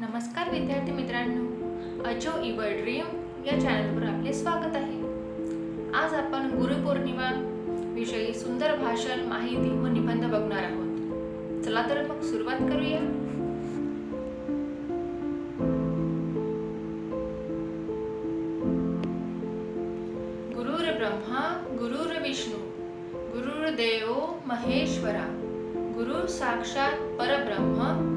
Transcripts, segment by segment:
नमस्कार विद्यार्थी मित्रांनो. अचो इवर ड्रीम या चॅनलवर आपले स्वागत आहे. आज आपण गुरुपौर्णिमा विषयी सुंदर भाषण माहिती व निबंध बघणार आहोत. चला तर मग सुरुवात करूया. गुरुर ब्रह्मा गुरुर विष्णू गुरुर्देव महेश्वरा गुरु साक्षात परब्रह्म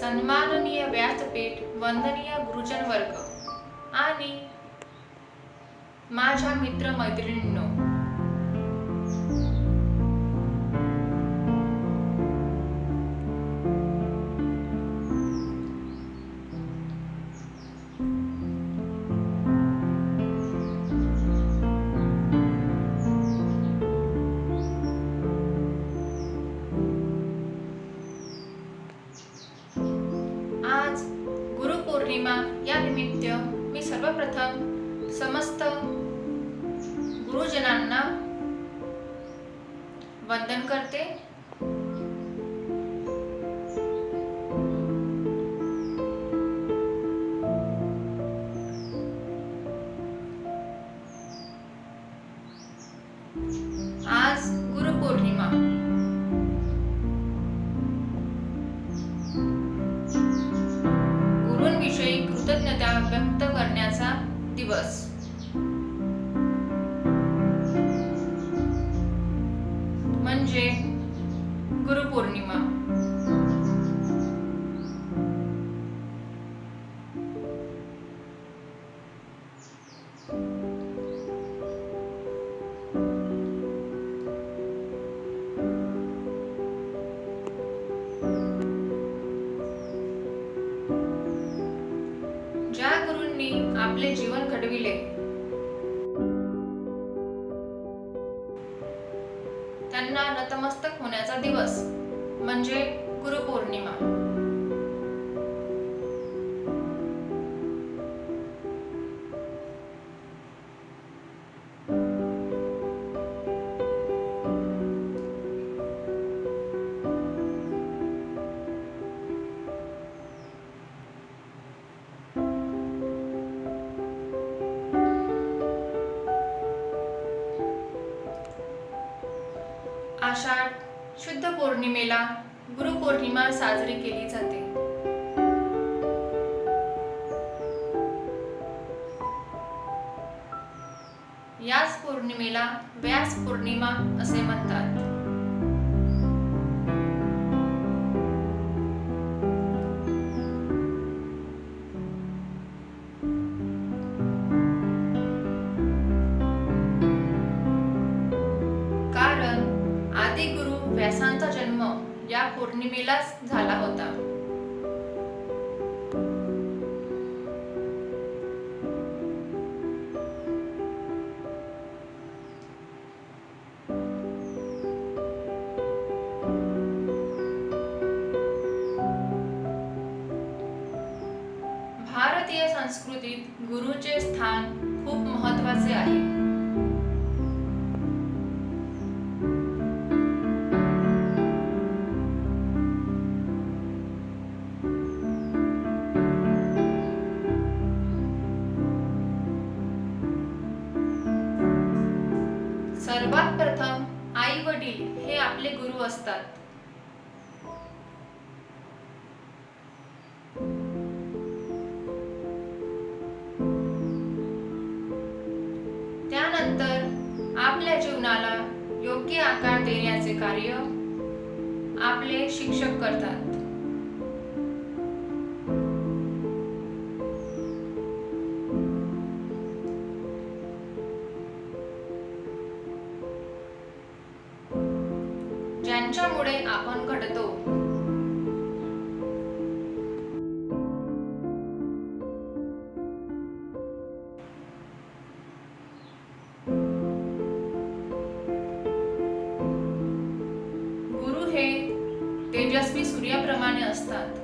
सन्माननीय व्यासपीठ वंदनीय गुरुजन वर्ग आणि माझ्या मित्र पौर्णिमा या निमित्त मी सर्वप्रथम समस्त गुरुजनांना वंदन करते. दिवस आपले जीवन घडविले. त्यांना नतमस्तक होण्याचा दिवस म्हणजे गुरुपौर्णिमा. आषाढ शुद्ध पौर्णिमेला गुरुपौर्णिमा साजरी केली जाते. याच पौर्णिमेला व्यास पौर्णिमा असे म्हणतात. व्यासांचा जन्म या पौर्णिमेलाच झाला होता. भारतीय संस्कृतीत गुरुचे स्थान खूप महत्त्वाचे आहे. आपले गुरु असतात. त्यानंतर आपल्या जीवनाला योग्य आकार देण्याचे कार्य आपले शिक्षक करतात. त्यांच्यामुळे आपण घडतो. गुरु हे तेजस्वी सूर्याप्रमाणे असतात.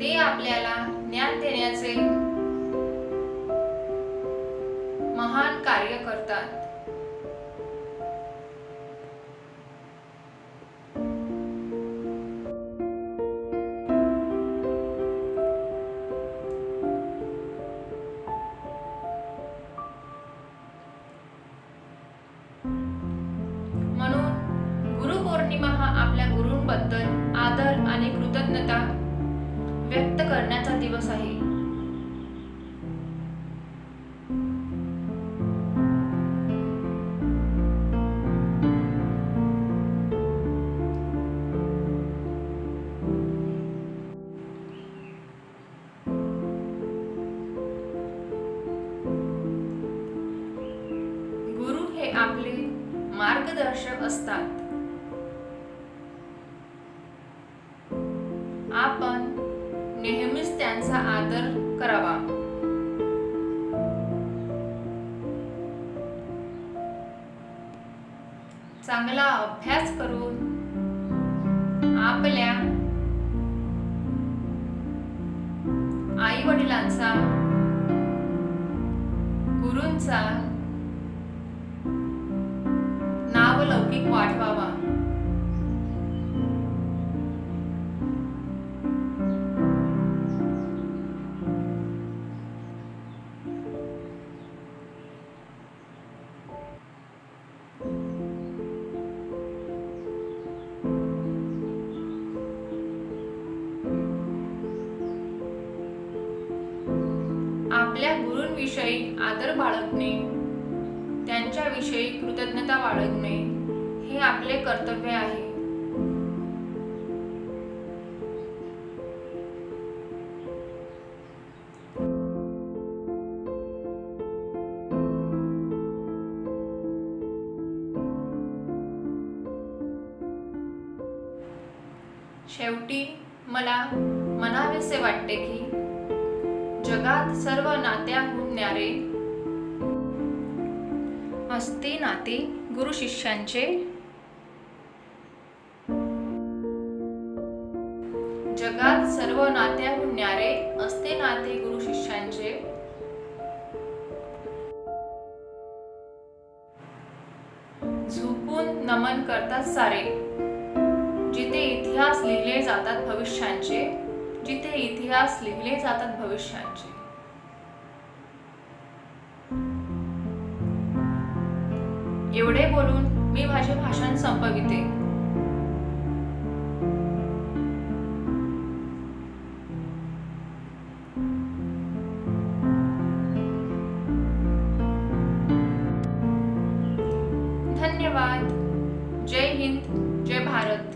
ते आपल्याला ज्ञान देण्याचे महान कार्य करतात म्हणून गुरुपौर्णिमा हा आपल्या गुरूंबद्दल आदर आणि कृतज्ञता व्यक्त करण्याचा दिवस आहे. मार्गदर्शक असतात. आपण नेहमीच त्यांचा आदर करावा. चांगला अभ्यास करून आपल्या आई वडिलांचा गुरूंचा इतरांविषयी आदर बाळगणे त्यांच्याविषयी कृतज्ञता बाळगणे हे आपले कर्तव्य आहे. शेवटी मला मनावेसे वाटते की जगात सर्व नात्याहून न्यारे असते नाते गुरु शिष्यांचे. जगात सर्व नात्याहून न्यारे असते नाते गुरु शिष्यांचे. झुकून नमन करतात सारे. जिथे इतिहास लिहिले जातात भविष्यांचे. जिथे इतिहास लिहिले जातात भविष्यांचे. एवढे बोलून मी माझे भाषण संपविते. धन्यवाद. जय हिंद जय भारत.